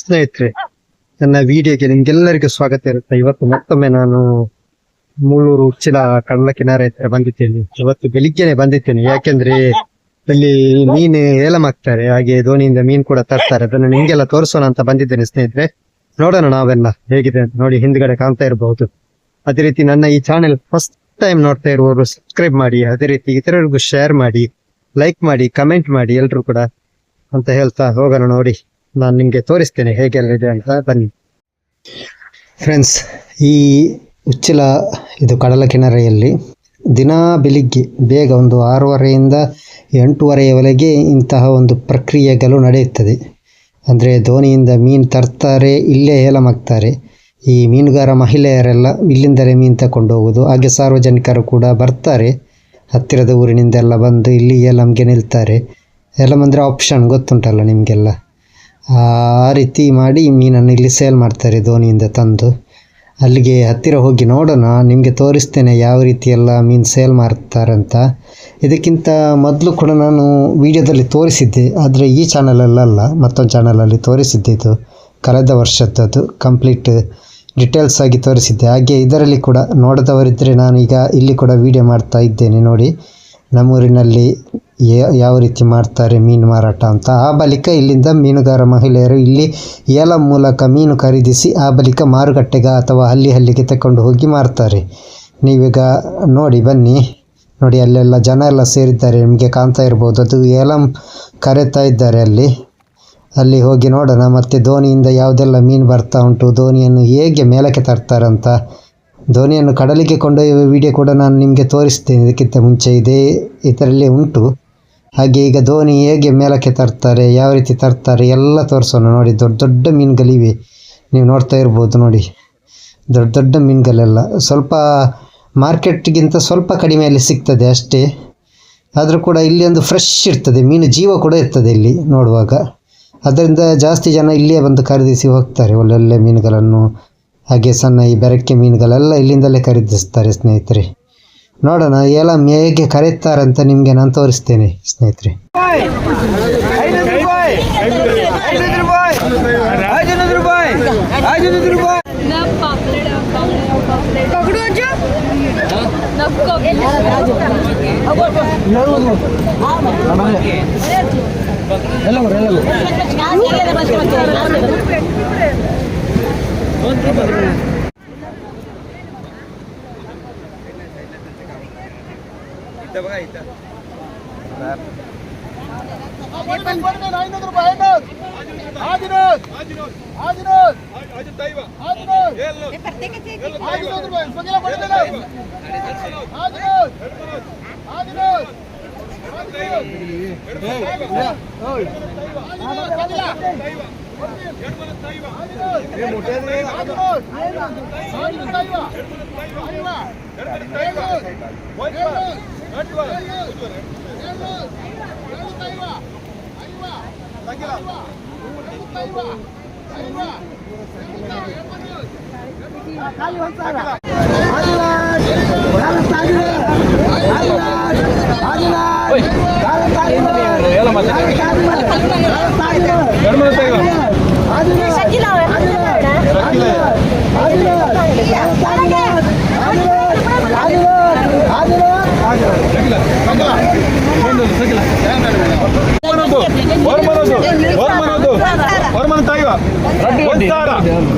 ಸ್ನೇಹಿತರೆ, ನನ್ನ ವಿಡಿಯೋಗೆ ನಿಮ್ಗೆಲ್ಲರಿಗೂ ಸ್ವಾಗತ ಇರುತ್ತೆ. ಇವತ್ತು ಮತ್ತೊಮ್ಮೆ ನಾನು ಮೂಳೂರು ಉಚ್ಚಿಲ ಕಡಲ ಕಿನಾರೆ ಹತ್ರ ಬಂದಿದ್ದೇನೆ. ಇವತ್ತು ಬೆಳಿಗ್ಗೆನೆ ಬಂದಿದ್ದೇನೆ. ಯಾಕೆಂದ್ರೆ ಅಲ್ಲಿ ಮೀನು ಏಲಮಾಗ್ತಾರೆ ಹಾಗೆ ದೋಣಿಯಿಂದ ಮೀನು ಕೂಡ ತರ್ತಾರೆ. ಅದನ್ನು ನಿಮ್ಗೆಲ್ಲ ತೋರಿಸೋಣ ಅಂತ ಬಂದಿದ್ದೇನೆ ಸ್ನೇಹಿತರೆ. ನೋಡೋಣ ನಾವೆಲ್ಲ ಹೇಗಿದೆ ಅಂತ ನೋಡಿ, ಹಿಂದ್ಗಡೆ ಕಾಣ್ತಾ ಇರಬಹುದು ಅದೇ ರೀತಿ ನನ್ನ ಈ ಚಾನೆಲ್ ಫಸ್ಟ್ ಟೈಮ್ ನೋಡ್ತಾ ಇರುವವರು ಸಬ್ಸ್ಕ್ರೈಬ್ ಮಾಡಿ, ಅದೇ ರೀತಿ ಇತರರಿಗೂ ಶೇರ್ ಮಾಡಿ ಲೈಕ್ ಮಾಡಿ ಕಮೆಂಟ್ ಮಾಡಿ ಎಲ್ರು ಕೂಡ ಅಂತ ಹೇಳ್ತಾ ಹೋಗೋಣ ನೋಡಿ. ನಾನು ನಿಮಗೆ ತೋರಿಸ್ತೇನೆ ಹೇಗೆಲ್ಲ ಅಂತ, ಬನ್ನಿ. ಫ್ರೆಂಡ್ಸ್ ಈ ಉಚ್ಚಿಲ, ಇದು ಕಡಲ ಕಿನಾರೆಯಲ್ಲಿ ದಿನ ಬೆಳಿಗ್ಗೆ, ಬೇಗ ಒಂದು ಆರೂವರೆಯಿಂದ ಎಂಟೂವರೆಯವರೆಗೆ ಇಂತಹ ಒಂದು ಪ್ರಕ್ರಿಯೆಗಳು ನಡೆಯುತ್ತದೆ. ಅಂದರೆ ದೋಣಿಯಿಂದ ಮೀನು ತರ್ತಾರೆ, ಇಲ್ಲೇ ಹೇಳಮಾಗ್ತಾರೆ ಈ ಮೀನುಗಾರ ಮಹಿಳೆಯರೆಲ್ಲ ಇಲ್ಲಿಂದಲೇ ಮೀನು ತಕೊಂಡು ಹೋಗೋದು ಹಾಗೆ ಸಾರ್ವಜನಿಕರು ಕೂಡ ಬರ್ತಾರೆ. ಹತ್ತಿರದ ಊರಿನಿಂದೆಲ್ಲ ಬಂದು ಇಲ್ಲಿ ಏಲಂಗೆ ನಿಲ್ತಾರೆ. ಏಲಂ ಅಂದರೆ ಆಪ್ಷನ್ ಗೊತ್ತುಂಟಲ್ಲ ನಿಮಗೆಲ್ಲ. ಆ ರೀತಿ ಮಾಡಿ ಮೀನನ್ನು ಇಲ್ಲಿ ಸೇಲ್ ಮಾಡ್ತಾರೆ ದೋಣಿಯಿಂದ ತಂದು. ಅಲ್ಲಿಗೆ ಹತ್ತಿರ ಹೋಗಿ ನೋಡೋಣ, ನಿಮಗೆ ತೋರಿಸ್ತೇನೆ ಯಾವ ರೀತಿ ಎಲ್ಲ ಮೀನು ಸೇಲ್ ಮಾಡ್ತಾರಂತ. ಇದಕ್ಕಿಂತ ಮೊದಲು ಕೂಡ ನಾನು ವಿಡಿಯೋದಲ್ಲಿ ತೋರಿಸಿದ್ದೆ, ಆದರೆ ಈ ಚಾನಲಲ್ಲಲ್ಲ ಮತ್ತೊಂದು ಚಾನಲಲ್ಲಿ ತೋರಿಸಿದ್ದೆ ಇದು. ಕಳೆದ ವರ್ಷದ್ದು ಕಂಪ್ಲೀಟ್ ಡೀಟೇಲ್ಸ್ ಆಗಿ ತೋರಿಸಿದ್ದೆ. ಹಾಗೆ ಇದರಲ್ಲಿ ಕೂಡ ನೋಡದವರಿದ್ದರೆ ಈಗ ಇಲ್ಲಿ ಕೂಡ ವಿಡಿಯೋ ಮಾಡ್ತಾ ಇದ್ದೇನೆ ನೋಡಿ. ನಮ್ಮೂರಿನಲ್ಲಿ ಯಾವ ರೀತಿ ಮಾಡ್ತಾರೆ ಮೀನು ಮಾರಾಟ ಅಂತ? ಆ ಬಳಿಕ ಇಲ್ಲಿಂದ ಮೀನುಗಾರ ಮಹಿಳೆಯರು ಇಲ್ಲಿ ಏಲಂ ಮೂಲಕ ಮೀನು ಖರೀದಿಸಿ ಆ ಬಳಿಕ ಮಾರುಕಟ್ಟೆಗೆ ಅಥವಾ ಹಲ್ಲಿ ಹಲ್ಲಿಗೆ ತಕೊಂಡು ಹೋಗಿ ಮಾರ್ತಾರೆ. ನೀವೀಗ ನೋಡಿ, ಬನ್ನಿ. ನೋಡಿ, ಅಲ್ಲೆಲ್ಲ ಜನ ಎಲ್ಲ ಸೇರಿದ್ದಾರೆ. ನಿಮಗೆ ಕಾಣ್ತಾ ಇರ್ಬೋದು. ಅದು ಏಲಂ ಕರೆತಾ ಇದ್ದಾರೆ ಅಲ್ಲಿ. ಅಲ್ಲಿ ಹೋಗಿ ನೋಡೋಣ. ಮತ್ತು ದೋಣಿಯಿಂದ ಯಾವುದೆಲ್ಲ ಮೀನು ಬರ್ತಾ ಉಂಟು, ದೋಣಿಯನ್ನು ಹೇಗೆ ಮೇಲಕ್ಕೆ ತರ್ತಾರಂತ. ದೋಣಿಯನ್ನು ಕಡಲಿಗೆ ಕೊಂಡೊಯ್ಯುವ ವಿಡಿಯೋ ಕೂಡ ನಾನು ನಿಮಗೆ ತೋರಿಸ್ತೇನೆ. ಇದಕ್ಕಿಂತ ಮುಂಚೆ ಇದೇ. ಇದರಲ್ಲೇ ಉಂಟು. ಹಾಗೆ ಈಗ ದೋಣಿ ಹೇಗೆ ಮೇಲಕ್ಕೆ ತರ್ತಾರೆ, ಯಾವ ರೀತಿ ತರ್ತಾರೆ, ಎಲ್ಲ ತೋರಿಸೋಣ. ನೋಡಿ, ದೊಡ್ಡ ದೊಡ್ಡ ಮೀನುಗಳಿವೆ. ನೀವು ನೋಡ್ತಾ ಇರ್ಬೋದು ನೋಡಿ. ದೊಡ್ಡ ದೊಡ್ಡ ಮೀನುಗಳೆಲ್ಲ. ಸ್ವಲ್ಪ ಮಾರ್ಕೆಟ್ಗಿಂತ ಸ್ವಲ್ಪ ಕಡಿಮೆಯಲ್ಲಿ ಸಿಗ್ತದೆ ಅಷ್ಟೇ. ಆದರೂ ಕೂಡ ಇಲ್ಲಿ ಒಂದು ಫ್ರೆಶ್ ಇರ್ತದೆ. ಮೀನು ಜೀವ ಕೂಡ ಇರ್ತದೆ ಇಲ್ಲಿ ನೋಡುವಾಗ. ಅದರಿಂದ ಜಾಸ್ತಿ ಜನ ಇಲ್ಲಿಯೇ ಬಂದು ಖರೀದಿಸಿ ಹೋಗ್ತಾರೆ ಒಳ್ಳೊಳ್ಳೆ ಮೀನುಗಳನ್ನು. ಹಾಗೆ ಸಣ್ಣ ಈ ಬೆರಕೆ ಮೀನುಗಳೆಲ್ಲ ಇಲ್ಲಿಂದಲೇ ಖರೀದಿಸ್ತಾರೆ ಸ್ನೇಹಿತರೆ. ನೋಡೋಣ ಎಲ್ಲ ಹೇಗೆ ಕರೀತಾರಂತ ನಿಮಗೆ ನಾನು ತೋರಿಸ್ತೇನೆ ಸ್ನೇಹಿತರೆ ಐನೂರು ರೂಪಾಯಿ ಐನೂರು ರೂಪಾಯಿ ಐನೂರು ಒಂದು ಸಾವಿರ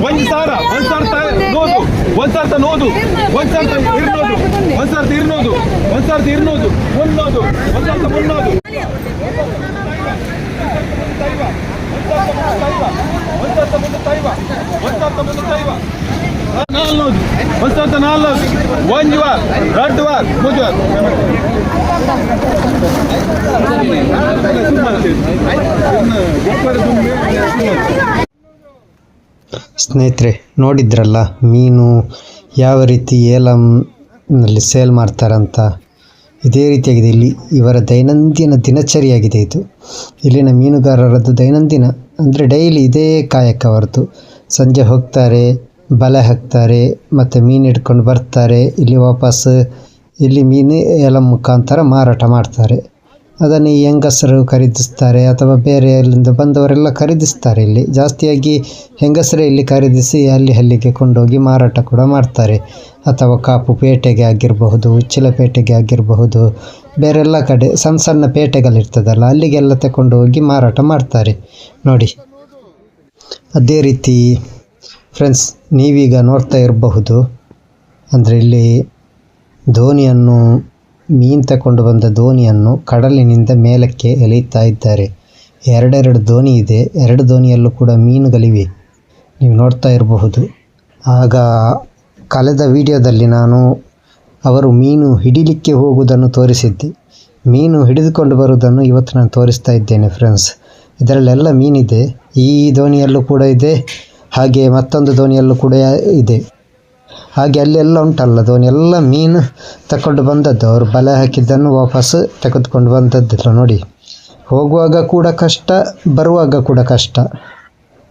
ಒಂದು ಸಾವಿರ ನೋದು ಒಂದು ಸಾವಿರ ನೋದು ಒಂದು ಸಾವಿರ ಇರ್ಬೋದು ಒಂದ್ ಸಾವಿರ ಇರ್ನೋದು ಮುನ್ನೋದು ಒಂದ್ ಸಾವಿರ ಮುನ್ನೋದು ಒಂದ್ ಸಾವಿರ ಮುಂದೆ ತಾಯಿವ ಒಂದ್ ಸಾವಿರ ಮುಂದೆ ತಾಯಿವ ನಾಲ್ನೋದು ಒಂದ್ ಸಾವಿರ ನಾಲ್ನೋದು ಒಂಜ್ ವಾರ್ ರಡ್ ವಾರ್ ಮುಜ್ ವಾರ್ ಸ್ನೇಹಿತರೆ, ನೋಡಿದ್ರಲ್ಲ, ಮೀನು ಯಾವ ರೀತಿ ಏಲಂನಲ್ಲಿ ಸೇಲ್ ಮಾಡ್ತಾರಂತ? ಇದೇ ರೀತಿಯಾಗಿದೆ. ಇಲ್ಲಿ ಇವರ ದೈನಂದಿನ ದಿನಚರಿಯಾಗಿದೆ ಇದು. ಇಲ್ಲಿನ ಮೀನುಗಾರರದ್ದು ದೈನಂದಿನ, ಅಂದರೆ ಡೈಲಿ ಇದೇ ಕಾಯಕ ಅವರದ್ದು ಸಂಜೆ ಹೋಗ್ತಾರೆ, ಬಲೆ ಹಾಕ್ತಾರೆ, ಮತ್ತು ಮೀನು ಹಿಡ್ಕೊಂಡು ಬರ್ತಾರೆ, ಇಲ್ಲಿ ವಾಪಸ್ ಇಲ್ಲಿ ಮೀನು ಎಲ್ಲ ಮುಖಾಂತರ ಮಾರಾಟ ಮಾಡ್ತಾರೆ. ಅದನ್ನು ಈ ಹೆಂಗಸರು ಖರೀದಿಸ್ತಾರೆ ಅಥವಾ ಬೇರೆ ಅಲ್ಲಿಂದ ಬಂದವರೆಲ್ಲ ಖರೀದಿಸ್ತಾರೆ ಇಲ್ಲಿ. ಜಾಸ್ತಿಯಾಗಿ ಹೆಂಗಸರೇ ಇಲ್ಲಿ ಖರೀದಿಸಿ ಅಲ್ಲಿ ಅಲ್ಲಿಗೆ ಕೊಂಡೋಗಿ ಮಾರಾಟ ಕೂಡ ಮಾಡ್ತಾರೆ. ಅಥವಾ ಕಾಪು ಪೇಟೆಗೆ ಆಗಿರಬಹುದು ಉಚ್ಚಿಲಪೇಟೆಗೆ ಆಗಿರಬಹುದು, ಬೇರೆಲ್ಲ ಕಡೆ ಸಣ್ಣ ಸಣ್ಣ ಪೇಟೆಗಳಿರ್ತದಲ್ಲ, ಅಲ್ಲಿಗೆಲ್ಲ ತಗೊಂಡು ಹೋಗಿ ಮಾರಾಟ ಮಾಡ್ತಾರೆ. ನೋಡಿ, ಅದೇ ರೀತಿ ಫ್ರೆಂಡ್ಸ್ ನೀವೀಗ ನೋಡ್ತಾ ಇರಬಹುದು, ಅಂದರೆ ಇಲ್ಲಿ ದೋಣಿಯನ್ನು ಮೀನು ತಕೊಂಡು ಬಂದ ದೋಣಿಯನ್ನು ಕಡಲಿನಿಂದ ಮೇಲಕ್ಕೆ ಎಳೆಯುತ್ತಾ ಇದ್ದಾರೆ. ಎರಡೆರಡು ದೋಣಿ ಇದೆ. ಎರಡು ದೋಣಿಯಲ್ಲೂ ಕೂಡ ಮೀನುಗಳಿವೆ. ನೀವು ನೋಡ್ತಾ ಇರಬಹುದು. ಆಗ ಕಳೆದ ವಿಡಿಯೋದಲ್ಲಿ ನಾನು ಅವರು ಮೀನು ಹಿಡಿಲಿಕ್ಕೆ ಹೋಗುವುದನ್ನು ತೋರಿಸಿದ್ದೆ. ಮೀನು ಹಿಡಿದುಕೊಂಡು ಬರುವುದನ್ನು ಇವತ್ತು ನಾನು ತೋರಿಸ್ತಾ ಇದ್ದೇನೆ ಫ್ರೆಂಡ್ಸ್. ಇದರಲ್ಲೆಲ್ಲ ಮೀನಿದೆ. ಈ ದೋಣಿಯಲ್ಲೂ ಕೂಡ ಇದೆ. ಹಾಗೆ ಮತ್ತೊಂದು ದೋಣಿಯಲ್ಲೂ ಕೂಡ ಇದೆ. ಹಾಗೆ ಅಲ್ಲೆಲ್ಲ ಉಂಟಲ್ಲ ಅದನ್ನೆಲ್ಲ ಮೀನು ತಗೊಂಡು ಬಂದದ್ದು. ಅವರು ಬಲೆ ಹಾಕಿದ್ದನ್ನು ವಾಪಸ್ಸು ತೆಗೆದುಕೊಂಡು ಬಂದದ್ದಿಲ್ಲ ನೋಡಿ. ಹೋಗುವಾಗ ಕೂಡ ಕಷ್ಟ, ಬರುವಾಗ ಕೂಡ ಕಷ್ಟ.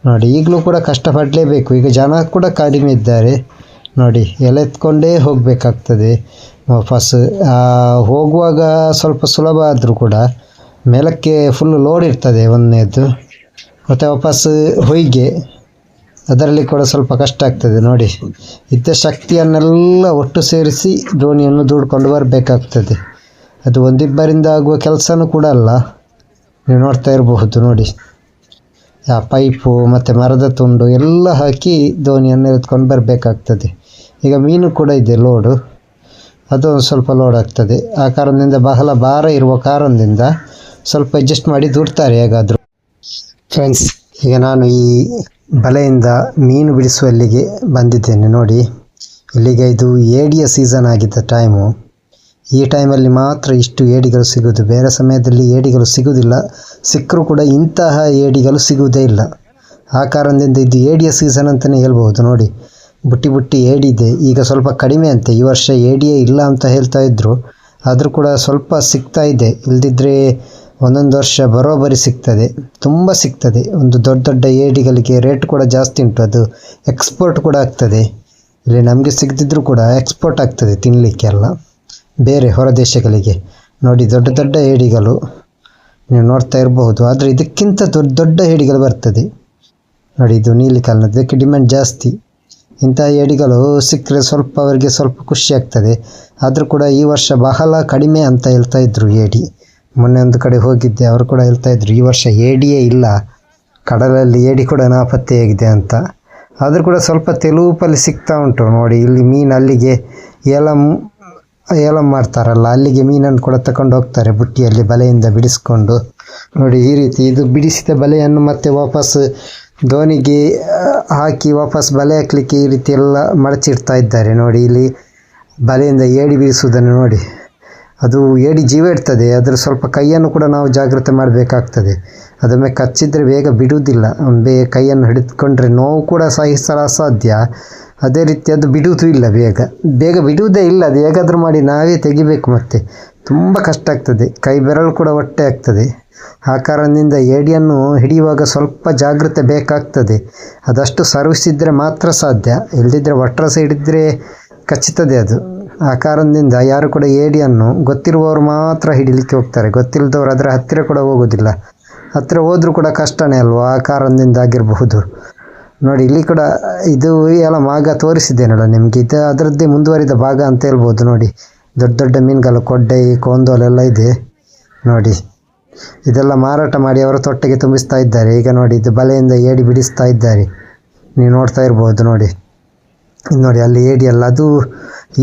ನೋಡಿ, ಈಗಲೂ ಕೂಡ ಕಷ್ಟಪಡಲೇಬೇಕು. ಈಗ ಜನ ಕೂಡ ಕಡಿಮೆ ಇದ್ದಾರೆ. ನೋಡಿ ಎಳೆತ್ಕೊಂಡೇ ಹೋಗಬೇಕಾಗ್ತದೆ. ವಾಪಸ್ ಹೋಗುವಾಗ ಸ್ವಲ್ಪ ಸುಲಭ ಆದರೂ ಕೂಡ ಮೇಲಕ್ಕೆ ಫುಲ್ ಲೋಡ್ ಇರ್ತದೆ ಒಂದನೇದು. ಮತ್ತು ವಾಪಸ್ ಹೊಯ್ಗೆ. ಅದರಲ್ಲಿ ಕೂಡ ಸ್ವಲ್ಪ ಕಷ್ಟ ಆಗ್ತದೆ ನೋಡಿ. ಇದ್ದ ಶಕ್ತಿಯನ್ನೆಲ್ಲ ಒಟ್ಟು ಸೇರಿಸಿ ದೋಣಿಯನ್ನು ದೂಡ್ಕೊಂಡು ಬರಬೇಕಾಗ್ತದೆ. ಅದು ಒಂದಿಬ್ಬರಿಂದ ಆಗುವ ಕೆಲಸನೂ ಕೂಡ ಅಲ್ಲ. ನೀವು ನೋಡ್ತಾ ಇರಬಹುದು ನೋಡಿ. ಆ ಪೈಪು ಮತ್ತು ಮರದ ತುಂಡು ಎಲ್ಲ ಹಾಕಿ ದೋಣಿಯನ್ನು ಎತ್ಕೊಂಡು ಬರಬೇಕಾಗ್ತದೆ. ಈಗ ಮೀನು ಕೂಡ ಇದೆ ಲೋಡು. ಅದು ಸ್ವಲ್ಪ ಲೋಡ್ ಆಗ್ತದೆ. ಆ ಕಾರಣದಿಂದ ಬಹಳ ಭಾರ ಇರುವ ಕಾರಣದಿಂದ ಸ್ವಲ್ಪ ಅಡ್ಜಸ್ಟ್ ಮಾಡಿ ದುಡ್ತಾರೆ ಹೇಗಾದರೂ. ಫ್ರೆಂಡ್ಸ್ ಈಗ ನಾನು ಈ ಬಲೆಯಿಂದ ಮೀನು ಬಿಡಿಸುವಲ್ಲಿಗೆ ಬಂದಿದ್ದೇನೆ ನೋಡಿ. ಇಲ್ಲಿಗೆ ಇದು ಏಡಿಯ ಸೀಸನ್ ಆಗಿದ್ದ ಟೈಮು ಈ ಟೈಮಲ್ಲಿ ಮಾತ್ರ ಇಷ್ಟು ಏಡಿಗಳು ಸಿಗೋದು ಬೇರೆ ಸಮಯದಲ್ಲಿ ಏಡಿಗಳು ಸಿಗುವುದಿಲ್ಲ. ಸಿಕ್ಕರೂ ಕೂಡ ಇಂತಹ ಏಡಿಗಳು ಸಿಗುವುದೇ ಇಲ್ಲ. ಆ ಕಾರಣದಿಂದ ಇದು ಏಡಿಯ ಸೀಸನ್ ಅಂತಲೇ ಹೇಳ್ಬೋದು ನೋಡಿ. ಬುಟ್ಟಿ ಬುಟ್ಟಿ ಏಡಿದೆ. ಈಗ ಸ್ವಲ್ಪ ಕಡಿಮೆ ಅಂತೆ. ಈ ವರ್ಷ ಏಡಿಯೇ ಇಲ್ಲ ಅಂತ ಹೇಳ್ತಾ ಇದ್ದರು ಆದರೂ ಕೂಡ ಸ್ವಲ್ಪ ಸಿಗ್ತಾ ಇದೆ. ಇಲ್ದಿದ್ರೆ ಒಂದೊಂದು ವರ್ಷ ಬರೋಬ್ಬರಿ ಸಿಗ್ತದೆ, ತುಂಬ ಸಿಗ್ತದೆ. ಒಂದು ದೊಡ್ಡ ದೊಡ್ಡ ಏಡಿಗಳಿಗೆ ರೇಟ್ ಕೂಡ ಜಾಸ್ತಿ ಉಂಟು, ಅದು ಎಕ್ಸ್ಪೋರ್ಟ್ ಕೂಡ ಆಗ್ತದೆ. ಇಲ್ಲಿ ನಮಗೆ ಸಿಗದಿದ್ದರೂ ಕೂಡ ಎಕ್ಸ್ಪೋರ್ಟ್ ಆಗ್ತದೆ ತಿನ್ನಲಿಕ್ಕೆಲ್ಲ ಬೇರೆ ಹೊರ ದೇಶಗಳಿಗೆ. ನೋಡಿ, ದೊಡ್ಡ ದೊಡ್ಡ ಏಡಿಗಳು, ನೀವು ನೋಡ್ತಾ ಇರಬಹುದು. ಆದರೆ ಇದಕ್ಕಿಂತ ದೊಡ್ಡ ದೊಡ್ಡ ಏಡಿಗಳು ಬರ್ತದೆ. ನೋಡಿ, ಇದು ನೀಲಿ ಕಾಲನ ಇದಕ್ಕೆ ಡಿಮ್ಯಾಂಡ್ ಜಾಸ್ತಿ. ಇಂತಹ ಏಡಿಗಳು ಸಿಕ್ಕರೆ ಸ್ವಲ್ಪ ಅವರಿಗೆ ಸ್ವಲ್ಪ ಖುಷಿ ಆಗ್ತದೆ. ಆದರೂ ಕೂಡ ಈ ವರ್ಷ ಬಹಳ ಕಡಿಮೆ ಅಂತ ಹೇಳ್ತಾ ಇದ್ರು ಏಡಿ. ಮೊನ್ನೆ ಒಂದು ಕಡೆ ಹೋಗಿದ್ದೆ, ಅವರು ಕೂಡ ಹೇಳ್ತಾ ಇದ್ರು, ಈ ವರ್ಷ ಏಡಿಯೇ ಇಲ್ಲ, ಕಡಲಲ್ಲಿ ಏಡಿ ಕೂಡ ನಾಪತ್ತೆಯಾಗಿದೆ ಅಂತ. ಆದರೂ ಕೂಡ ಸ್ವಲ್ಪ ತೆಲುಪಲ್ಲಿ ಸಿಗ್ತಾ ಉಂಟು ನೋಡಿ, ಇಲ್ಲಿ ಮೀನು ಅಲ್ಲಿಗೆ ಏಲಂ ಏಲಂ ಮಾಡ್ತಾರಲ್ಲ ಅಲ್ಲಿಗೆ ಮೀನನ್ನು ಕೂಡ ತಗೊಂಡು ಹೋಗ್ತಾರೆ ಬುಟ್ಟಿಯಲ್ಲಿ ಬಲೆಯಿಂದ ಬಿಡಿಸ್ಕೊಂಡು. ನೋಡಿ, ಈ ರೀತಿ ಇದು ಬಿಡಿಸಿದ ಬಲೆಯನ್ನು ಮತ್ತೆ ವಾಪಸ್ ದೋಣಿಗೆ ಹಾಕಿ ವಾಪಸ್ ಬಲೆ ಹಾಕ್ಲಿಕ್ಕೆ ಈ ರೀತಿ ಎಲ್ಲ ಮಡಚಿಡ್ತಾ ಇದ್ದಾರೆ ನೋಡಿ, ಇಲ್ಲಿ ಬಲೆಯಿಂದ ಏಡಿ ಬೀಸುವುದನ್ನು ನೋಡಿ. ಅದು ಏಡಿ ಜೀವ ಇರ್ತದೆ, ಅದರ ಸ್ವಲ್ಪ ಕೈಯನ್ನು ಕೂಡ ನಾವು ಜಾಗ್ರತೆ ಮಾಡಬೇಕಾಗ್ತದೆ. ಅದೊಮ್ಮೆ ಕಚ್ಚಿದ್ರೆ ಬೇಗ ಬಿಡುವುದಿಲ್ಲ. ಬೇಗ ಕೈಯನ್ನು ಹಿಡಿದುಕೊಂಡ್ರೆ ನೋವು ಕೂಡ ಸಹಿಸಲು ಅಸಾಧ್ಯ. ಅದೇ ರೀತಿ ಅದು ಬಿಡುವುದೂ ಇಲ್ಲ ಬೇಗ. ಬೇಗ ಬಿಡುವುದೇ ಇಲ್ಲ, ಅದು ಹೇಗಾದರೂ ಮಾಡಿ ನಾವೇ ತೆಗಿಬೇಕು ಮತ್ತೆ. ತುಂಬ ಕಷ್ಟ ಆಗ್ತದೆ. ಕೈ ಬೆರಳು ಕೂಡ ಹೊಟ್ಟೆ ಆಗ್ತದೆ. ಆ ಕಾರಣದಿಂದ ಏಡಿಯನ್ನು ಹಿಡಿಯುವಾಗ ಸ್ವಲ್ಪ ಜಾಗ್ರತೆ ಬೇಕಾಗ್ತದೆ. ಅದಷ್ಟು ಸರ್ವಿಸ್ ಇದ್ದರೆ ಮಾತ್ರ ಸಾಧ್ಯ. ಇಲ್ಲದಿದ್ದರೆ ಒಟ್ರಸ ಹಿಡಿದ್ರೆ ಕಚ್ಚುತ್ತದೆ ಅದು. ಆ ಕಾರಣದಿಂದ ಯಾರು ಕೂಡ ಏಡಿಯನ್ನು ಗೊತ್ತಿರುವವರು ಮಾತ್ರ ಹಿಡಿಲಿಕ್ಕೆ ಹೋಗ್ತಾರೆ. ಗೊತ್ತಿಲ್ಲದವರು ಅದರ ಹತ್ತಿರ ಕೂಡ ಹೋಗೋದಿಲ್ಲ ಹತ್ತಿರ ಹೋದರೂ ಕೂಡ ಕಷ್ಟನೇ ಅಲ್ವಾ? ಆ ಕಾರಣದಿಂದ ಆಗಿರಬಹುದು. ನೋಡಿ, ಇಲ್ಲಿ ಕೂಡ ಇದು ಎಲ್ಲ ಮಾಗ ತೋರಿಸಿದ್ದೇನಲ್ಲ ನಿಮಗೆ? ಇದು ಅದರದ್ದೇ ಮುಂದುವರಿದ ಭಾಗ ಅಂತ ಹೇಳ್ಬೋದು ನೋಡಿ. ದೊಡ್ಡ ದೊಡ್ಡ ಮೀನುಗಳು, ಕೊಡ್ಡೆ ಕೋಂದೋಲೆಲ್ಲ ಇದೆ. ನೋಡಿ, ಇದೆಲ್ಲ ಮಾರಾಟ ಮಾಡಿ ಅವರ ತೊಟ್ಟೆಗೆ ತುಂಬಿಸ್ತಾ ಇದ್ದಾರೆ. ಈಗ ನೋಡಿ, ಇದು ಬಲೆಯಿಂದ ಏಡಿ ಬಿಡಿಸ್ತಾ ಇದ್ದಾರೆ. ನೀವು ನೋಡ್ತಾ ಇರ್ಬೋದು ನೋಡಿ. ನೋಡಿ, ಅಲ್ಲಿ ಏಡಿ ಅಲ್ಲ, ಅದು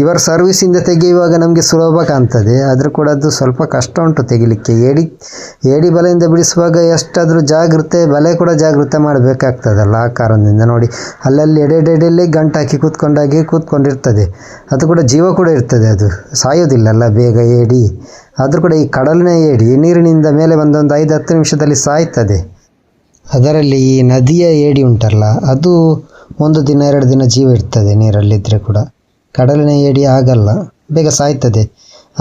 ಇವರ ಸರ್ವಿಸಿಂದ ತೆಗೆಯುವಾಗ ನಮಗೆ ಸುಲಭ ಕಾಣ್ತದೆ, ಆದರೂ ಕೂಡ ಅದು ಸ್ವಲ್ಪ ಕಷ್ಟ ಉಂಟು ತೆಗಿಲಿಕ್ಕೆ. ಏಡಿ ಏಡಿ ಬಲೆಯಿಂದ ಬಿಡಿಸುವಾಗ ಎಷ್ಟಾದರೂ ಜಾಗೃತೆ, ಬಲೆ ಕೂಡ ಜಾಗೃತೆ ಮಾಡಬೇಕಾಗ್ತದಲ್ಲ ಆ ಕಾರಣದಿಂದ ನೋಡಿ. ಅಲ್ಲಲ್ಲಿ ಎಡೆಡೆಡೆಯಲ್ಲಿ ಗಂಟು ಹಾಕಿ ಕೂತ್ಕೊಂಡಾಗಿ ಕೂತ್ಕೊಂಡಿರ್ತದೆ. ಅದು ಕೂಡ ಜೀವ ಕೂಡ ಇರ್ತದೆ ಅದು. ಸಾಯೋದಿಲ್ಲಲ್ಲ ಬೇಗ ಏಡಿ. ಆದರೂ ಕೂಡ ಈ ಕಡಲಿನ ಏಡಿ ನೀರಿನಿಂದ ಮೇಲೆ ಬಂದೊಂದು ಐದು ಹತ್ತು ನಿಮಿಷದಲ್ಲಿ ಸಾಯ್ತದೆ. ಅದರಲ್ಲಿ ಈ ನದಿಯ ಏಡಿ ಉಂಟಲ್ಲ, ಅದು ಒಂದು ದಿನ, ಎರಡು ದಿನ ಜೀವ ಇರ್ತದೆ ನೀರಲ್ಲಿದ್ದರೆ ಕೂಡ. ಕಡಲಿನ ಏಡಿ ಆಗಲ್ಲ, ಬೇಗ ಸಾಯ್ತದೆ.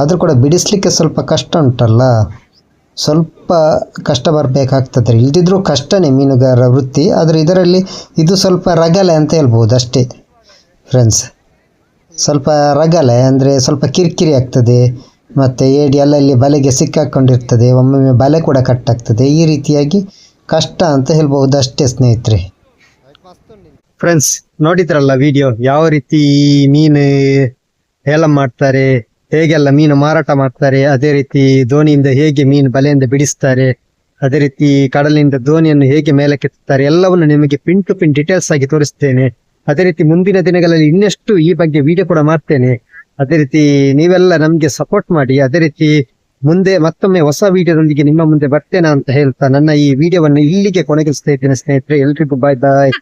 ಆದರೂ ಕೂಡ ಬಿಡಿಸ್ಲಿಕ್ಕೆ ಸ್ವಲ್ಪ ಕಷ್ಟ ಉಂಟಲ್ಲ? ಸ್ವಲ್ಪ ಕಷ್ಟ ಬರಬೇಕಾಗ್ತದೆ. ಇಲ್ದಿದ್ರೂ ಕಷ್ಟನೇ ಮೀನುಗಾರ ವೃತ್ತಿ. ಆದರೆ ಇದರಲ್ಲಿ ಇದು ಸ್ವಲ್ಪ ರಗಲೆ ಅಂತ ಹೇಳ್ಬೋದು ಅಷ್ಟೇ ಫ್ರೆಂಡ್ಸ್ ಸ್ವಲ್ಪ ರಗಲೆ ಅಂದರೆ ಸ್ವಲ್ಪ ಕಿರಿಕಿರಿ ಆಗ್ತದೆ. ಮತ್ತು ಏಡಿ ಅಲ್ಲಲ್ಲಿ ಬಲೆಗೆ ಸಿಕ್ಕಾಕ್ಕೊಂಡಿರ್ತದೆ ಒಮ್ಮೊಮ್ಮೆ ಬಲೆ ಕೂಡ ಕಟ್ಟಾಗ್ತದೆ. ಈ ರೀತಿಯಾಗಿ ಕಷ್ಟ ಅಂತ ಹೇಳ್ಬಹುದು ಅಷ್ಟೇ ಸ್ನೇಹಿತರೆ. ಫ್ರೆಂಡ್ಸ್ ನೋಡಿದ್ರಲ್ಲ ವಿಡಿಯೋ ಯಾವ ರೀತಿ ಮೀನು ಹೇಲ ಮಾಡ್ತಾರೆ? ಹೇಗೆಲ್ಲ ಮೀನು ಮಾರಾಟ ಮಾಡ್ತಾರೆ? ಅದೇ ರೀತಿ ದೋಣಿಯಿಂದ ಹೇಗೆ ಮೀನು ಬಲೆಯಿಂದ ಬಿಡಿಸ್ತಾರೆ? ಅದೇ ರೀತಿ ಕಡಲಿಂದ ದೋಣಿಯನ್ನು ಹೇಗೆ ಮೇಲೆ ಕೆತ್ತುತ್ತಾರೆ ಎಲ್ಲವನ್ನು ನಿಮಗೆ ಪಿನ್ ಟು ಪಿನ್ ಡೀಟೇಲ್ಸ್ ಆಗಿ ತೋರಿಸ್ತೇನೆ. ಅದೇ ರೀತಿ ಮುಂದಿನ ದಿನಗಳಲ್ಲಿ ಇನ್ನಷ್ಟು ಈ ಬಗ್ಗೆ ವಿಡಿಯೋ ಕೂಡ ಮಾಡ್ತೇನೆ. ಅದೇ ರೀತಿ ನೀವೆಲ್ಲ ನಮಗೆ ಸಪೋರ್ಟ್ ಮಾಡಿ. ಅದೇ ರೀತಿ ಮುಂದೆ ಮತ್ತೊಮ್ಮೆ ಹೊಸ ವಿಡಿಯೋದೊಂದಿಗೆ ನಿಮ್ಮ ಮುಂದೆ ಬರ್ತೇನೆ ಅಂತ ಹೇಳ್ತಾ ನನ್ನ ಈ ವಿಡಿಯೋವನ್ನು ಇಲ್ಲಿಗೆ ಕೊನೆಗಿಸ್ತಾ ಇದ್ದೇನೆ ಸ್ನೇಹಿತರೆ. ಎಲ್ರಿಗೂ ಬಾಯ್ ಬಾಯ್